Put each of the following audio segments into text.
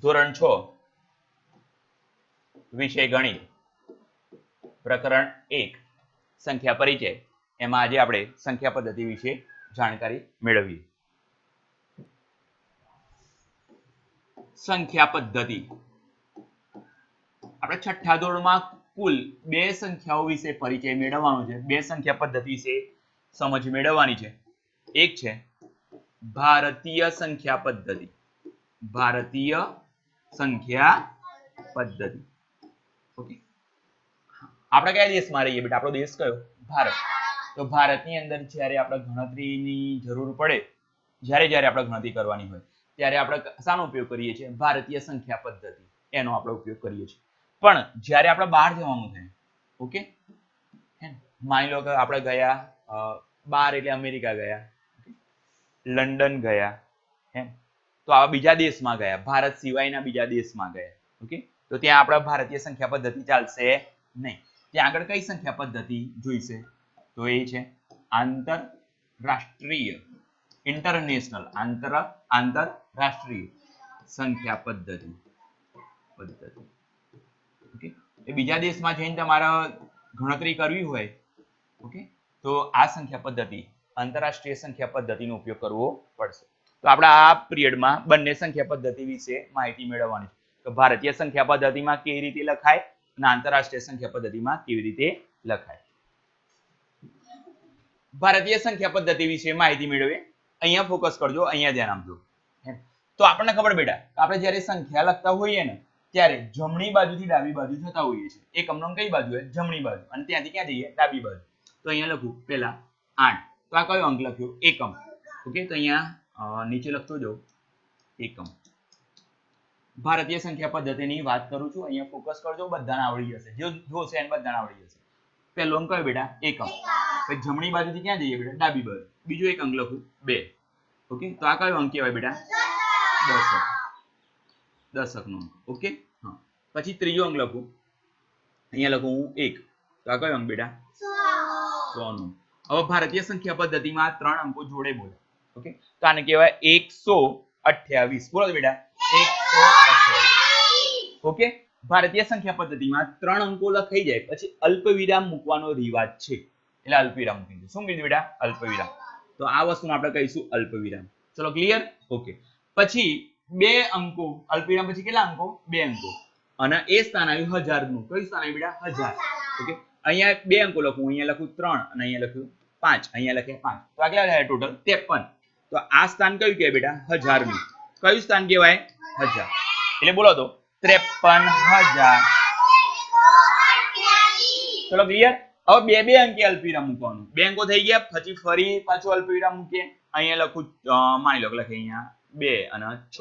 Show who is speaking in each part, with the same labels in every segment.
Speaker 1: ધોરણ છ. વિષય ગણિત. પ્રકરણ એક. સંખ્યા પરિચય. એમાં આજે આપણે સંખ્યા પદ્ધતિ વિશે જાણકારી મેળવીએ. સંખ્યા પદ્ધતિ. આપણે છઠ્ઠા ધોરણમાં કુલ બે સંખ્યાઓ વિશે પરિચય મેળવવાનો છે. બે સંખ્યા પદ્ધતિ વિશે સમજ મેળવવાની છે. એક છે ભારતીય સંખ્યા પદ્ધતિ. ભારતીય સંખ્યા પદ્ધતિ. ઓકે આપણે કયા દેશમાં રહીએ બેટા? આપણો દેશ કયો? ભારત. તો ભારતની અંદર જ્યારે આપણે ગણતરીની જરૂર પડે, જ્યારે જ્યારે આપણે ગણતરી કરવાની હોય, ત્યારે આપણે શાનો ઉપયોગ કરીએ છીએ? ભારતીય સંખ્યા પદ્ધતિ. એનો આપણે ઉપયોગ કરીએ છીએ. પણ જ્યારે આપણે બહાર જવાનું થાય ઓકે? માની લો કે આપણે ગયા બાર એટલે અમેરિકા ગયા લંડન ગયા, હે તો આવા બીજા દેશમાં ગયા. ભારત સિવાયના બીજા દેશમાં ગયા. ઓકે? તો ત્યાં આપણા ભારતીય સંખ્યા પદ્ધતિ ચાલશે નહીં. ત્યાં આગળ કઈ સંખ્યા પદ્ધતિ જોઈશે? તો એ છે આંતરરાષ્ટ્રીય. ઇન્ટરનેશનલ આંતર, આંતરરાષ્ટ્રીય સંખ્યા પદ્ધતિ. પદ્ધતિ. ઓકે? એ બીજા દેશમાં જઈને તમારે ગણતરી કરવી હોય. ઓકે? તો આ સંખ્યા પદ્ધતિ, આંતરરાષ્ટ્રીય સંખ્યા પદ્ધતિનો ઉપયોગ કરવો પડશે. તો આપણે આ પિરિયડમાં બંને સંખ્યા પદ્ધતિ વિશે માહિતી મેળવવાની છે. તો ભારતીય સંખ્યા પદ્ધતિમાં કેવી રીતે લખાય અને આંતરરાષ્ટ્રીય સંખ્યા પદ્ધતિમાં કેવી રીતે લખાય? ભારતીય સંખ્યા પદ્ધતિ વિશે માહિતી મેળવે અહીંયા ફોકસ કરજો, અહીંયા ધ્યાન આપજો. તો આપણને ખબર બેટા આપણે જ્યારે સંખ્યા લખતા હોઈએ ને, ત્યારે જમણી બાજુથી ડાબી બાજુ જતા હોઈએ છીએ. એકમનો કઈ બાજુ જમણી બાજુ. અને ત્યાંથી ક્યાં જઈએ? ડાબી બાજુ. તો અહીંયા લખું, પહેલા આઠ. તો આ કયો અંક લખ્યો? એકમ. ઓકે? તો અહીંયા નીચે લખતો જાઉં એકમ. ભારતીય સંખ્યા પદ્ધતિની વાત કરું છું, અહીંયા ફોકસ કરજો, બધાને આવડી જશે. જો જોશે એને બધાને આવડી જશે. પહેલો અંક કયો બેટા, એકમ. પછી જમણી બાજુથી ક્યાં જઈએ બેટા? ડાબી બાજુ. બીજો એક અંક લખું, બે. ઓકે? તો આ કયો અંક કહેવાય બેટા? દશક. દશકનો અંક. ઓકે? હા. પછી ત્રીજો અંક લખું. અહીંયા લખું હું એક. તો આ કયો અંક બેટા? સો નો હવે ભારતીય સંખ્યા પદ્ધતિમાં ત્રણ અંકો જોડે બોલે. ઓકે તો આને કહેવાય એકસો અઠ્યાવીસ. બોલો બેટા, એકસો ઓકે ભારતીય સંખ્યા પદ્ધતિમાં ત્રણ અંકો લખાઈ જાય, પછી અલ્પવિરામ મૂકવાનો રિવાજ છે. એટલે અલ્પવિરામ મૂકી દો. શું કીધું બેટા? અલ્પવિરામ. તો આ વસ્તુને આપણે કહીશું અલ્પવિરામ. ચલો ક્લિયર ઓકે પછી બે અંકો. અલ્પવિરામ પછી કેટલા અંકો? બે અંકો. અને એ સ્થાન આવ્યું હજારનું કયું સ્થાન આવ્યું બેટા? હજાર. ઓકે અહીંયા બે અંકો લખું. અહીંયા લખું ત્રણ અને અહીંયા લખ્યું પાંચ. અહીંયા લખે પાંચ. તો આ કેટલા થાય ટોટલ? ત્રેપન. તો આ સ્થાન કયું કહેવાય બેટા? હજાર કયું સ્થાન કહેવાય? હજાર. એટલે બોલો તો, ત્રેપન હજાર. ચલો ક્લિયર હવે બે બે અંકે અલ્પવિરામ મૂકવાનું. બે અંકો થઈ ગયા, પછી ફરી પાછું અલ્પવિરામ મૂકીએ. અહીંયા લખું માની લો કે લખે અહીંયા બે અને છ.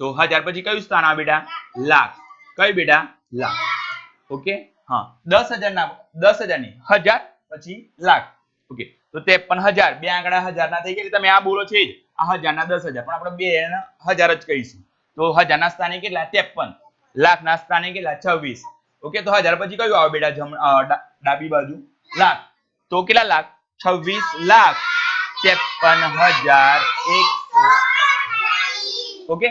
Speaker 1: તો હજાર પછી કયું સ્થાન આવે બેટા? લાખ. કયું બેટા? લાખ. ઓકે? હા. દસ હજાર ના દસ હજારની હજાર પછી લાખ. ઓકે. તો ત્રેપન હજાર. બે આંકડા હજાર ના થઈ ગયા તમે આ બોલો છે જ. આ હજાર ના દસ હજાર. પણ આપણે બે હજાર જ કહીશું. તો હજાર ના સ્થાને કેટલા? ત્રેપન. લાખ ના સ્થાને કેટલા? છવ્વીસ. ઓકે, તો હજાર પછી કયું આવે બેટા? ડાબી બાજુ. લાખ. તો કેટલા લાખ? છવ્વીસ લાખ. ત્રેપન હજાર એકસો. ઓકે?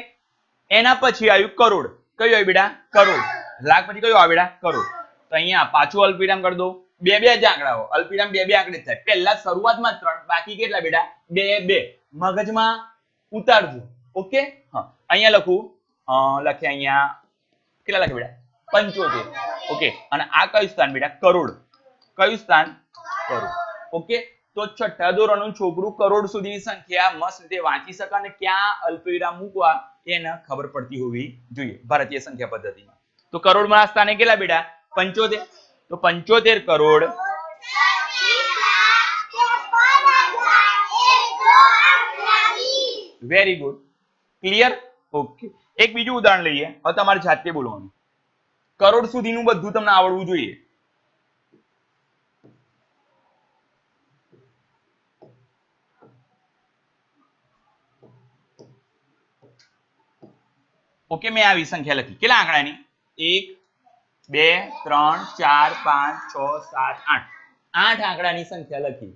Speaker 1: એના પછી આવ્યું કરોડ. કયું આવ્યું બેટા? કરોડ. લાખ પછી કયું આવે બેટા? કરોડ. તો અહીંયા પાછું અલ્પવિરામ કરી દો. બે બે જ આંકડાઓ. અલ્પવિરામ બે બે આંકડે થાય. પહેલા શરૂઆતમાં ત્રણ, બાકી કેટલા બેટા? બે બે. મગજમાં ઉતારજો. ઓકે? હા. અહીંયા લખું. લખે અહીંયા. કેટલા લખે બેટા? પંચોતેર. ઓકે. અને આ કયું સ્થાન બેટા? કરોડ. કયું સ્થાન? કરોડ. ઓકે? તો છઠ્ઠા ધોરણનું છોકરું કરોડ સુધીની સંખ્યા મસ્ત રીતે વાંચી શકે અને ક્યાં અલ્પવિરામ મૂકવા એને ખબર પડતી હોવી જોઈએ. ભારતીય સંખ્યા પદ્ધતિમાં. તો કરોડમાં સ્થાને કેટલા બેટા? પંચોતેર. તો પંચોતેર crore. Very good clear okay એક બીજું ઉદાહરણ લઈએ. હવે તમારે જાતે બોલવાનું. કરોડ સુધીનું બધું તમને આવડવું જોઈએ. ઓકે મેં આવી સંખ્યા લખી. કેટલા આંકડાની એક બે, ત્રણ, ચાર, પાંચ, છ, સાત, આઠ. આઠ આંકડાની સંખ્યા લખી.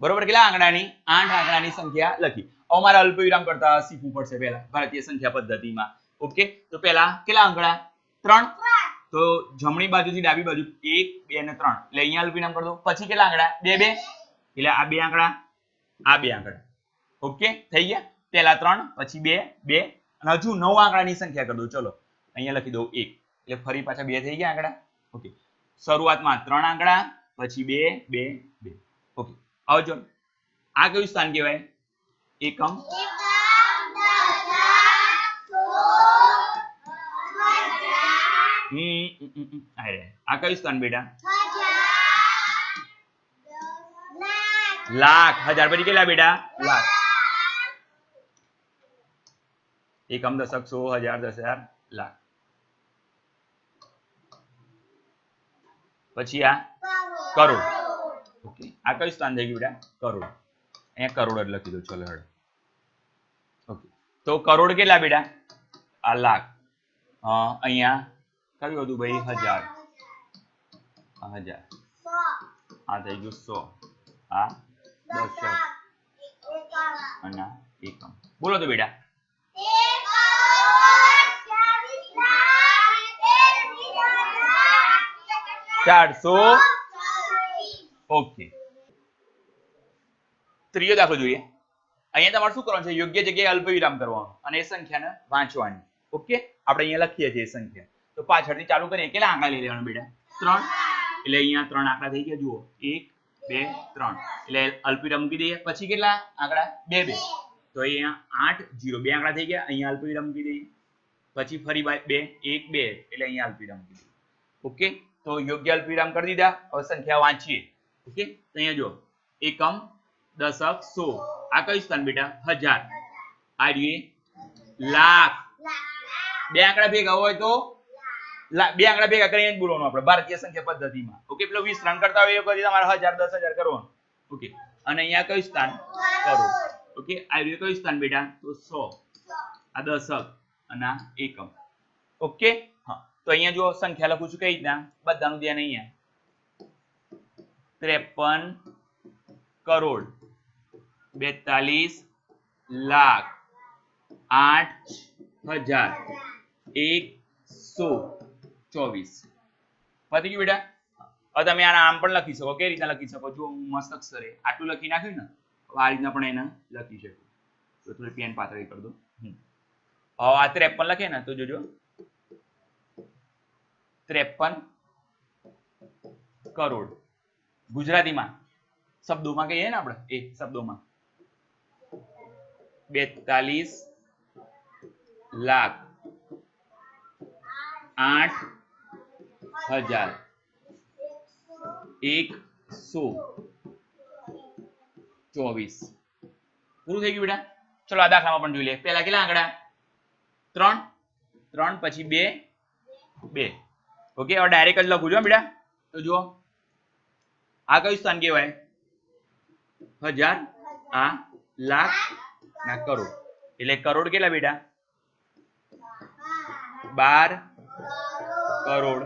Speaker 1: બરોબર કેટલા આંકડાની? આઠ આંકડાની સંખ્યા લખી. હવે મારે અલ્પવિરામ કરતા શીખવું પડશે પહેલા, ભારતીય સંખ્યા પદ્ધતિમાં. ઓકે? તો પહેલા કેટલા આંકડા? ત્રણ? તો જમણી બાજુથી ડાબી બાજુ એક, બે અને ત્રણ. એટલે અહીંયા અલ્પ વિરામ કરી દો પછી કેટલા આંકડા? બે બે? એટલે આ બે આંકડા? આ બે આંકડા. ઓકે? થઈ ગયા? પહેલા ત્રણ, પછી બે બે. અને હજુ નવ આંકડાની સંખ્યા કરી દો ચલો, અહીંયા લખી દઉં એક. એટલે ફરી પાછા બે થઈ ગયા આંકડા ઓકે શરૂઆતમાં ત્રણ આંકડા પછી બે બે બે. ઓકે આવજો આ કયું સ્થાન કહેવાય? એકમ. આ કયું સ્થાન બેટા? લાખ. હજાર. પછી કેટલા બેટા? લાખ. એકમ દશક સો, હજાર, દસ હજાર, લાખ. પછી આ કરોડ. ઓકે. આ કયું સ્થાન થઈ ગયું બેટા? કરોડ. અહીંયા કરોડ જ લખી દો ચલો હેડો. ઓકે. તો કરોડ કેટલા બેટા? આ લાખ. અહીંયા. કયું હતું ભાઈ? હજાર. હજાર. આ થઈ ગયું સો. આ દસ અને એકમ. બોલો તો બેટા. ચારસો. ઓકે. ત્રીજો દાખલો જોઈએ. અહીંયા તમારે શું કરવાનું છે? યોગ્ય જગ્યાએ અલ્પ વિરામ કરવાનો અને એ સંખ્યાને વાંચવાની. ઓકે? આપણે અહીંયા લખીએ છીએ સંખ્યા. તો પાછળથી ચાલુ કરીએ. કેટલા આંકડા લઈ લેવાના બેટા? ત્રણ. એટલે અહીંયા ત્રણ આંકડા થઈ ગયા. જુઓ. એક બે ત્રણ. એટલે અલ્પવિરામ મૂકી દઈએ. પછી કેટલા આંકડા? બે બે. તો અહીંયા આઠ જીરો. બે આંકડા થઈ ગયા. અહીંયા અલ્પવિરામ મૂકી દઈએ. પછી ફરી બે. એક બે. એટલે અહીંયા અલ્પવિરામ મૂકી દઈએ. ઓકે? તો યોગ્ય અલ્પવિરામ કરી દીધા. હવે સંખ્યા વાંચીએ. ઓકે? તો અહીંયા જો એકમ, દશક, સો. આ કયું સ્થાન બેટા? હજાર. આ લાખ. બે આંકડા ભેગા હોય તો? બે આંકડા ભેગા કરીને જ બોલવાનું આપણે. ભારતીય સંખ્યા પદ્ધતિમાં. ઓકે? પેલો વીસ રન કરતા હોય એ કરી તમારે હજાર, દસ હજાર કરવાનું. ઓકે? અને અહીંયા કયું સ્થાન? કરો. ઓકે? આ રહ્યું કયું સ્થાન બેટા? તો સો. આ દશક અને એકમ. ઓકે? તો અહીંયા જો સંખ્યા લખું છું કઈ રીતના? બધાનું ધ્યાન અહીંયા. ત્રેપન કરોડ બેતાલીસ લાખ આઠ હજાર એકસો ચોવીસ. પતી ગયું બેટા? તમે આના આમ પણ લખી શકો, કઈ રીતના લખી શકો? જો હું મસ્ત અક્ષરે આટલું લખી નાખ્યું ને આ રીતના પણ એને લખી શકું. તો થોડી પેન પાતળી કરી દો આ ત્રેપન લખે ને, તો જોજો. ત્રેપન કરોડ. ગુજરાતીમાં શબ્દોમાં કહીએ ને આપણે? એ શબ્દોમાં. બેતાલીસ લાખ આઠ હજાર એકસો ચોવીસ. પૂરું થઈ ગયું બેટા? ચલો, આ દાખલામાં પણ જોઈ લે પહેલા કેટલા આંકડા? ત્રણ. ત્રણ પછી બે. બે. ઓકે હવે ડાયરેક્ટ જ લખું છું બેટા. તો જુઓ. આ કયું સ્થાન કહેવાય? હજાર આ લાખ ના કરોડ. એટલે કરોડ કેટલા, બેટા? બાર કરોડ.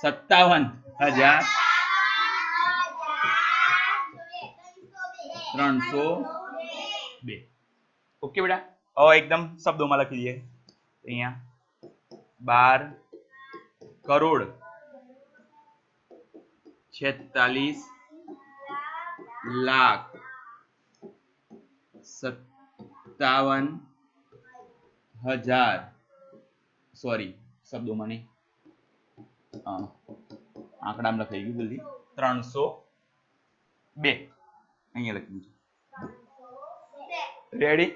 Speaker 1: સત્તાવન હજાર ત્રણસો બે. ઓકે બેટા? હવે એકદમ શબ્દોમાં લખી દઈએ. અહીંયા. બાર કરોડ છેતાલીસ લાખ સત્તાવન હજાર. સોરી શબ્દોમાં નહીં. આંકડામાં લખાઈ ગયું જલ્દી. ત્રણસો બે. અહીંયા લખ્યું છે રેડી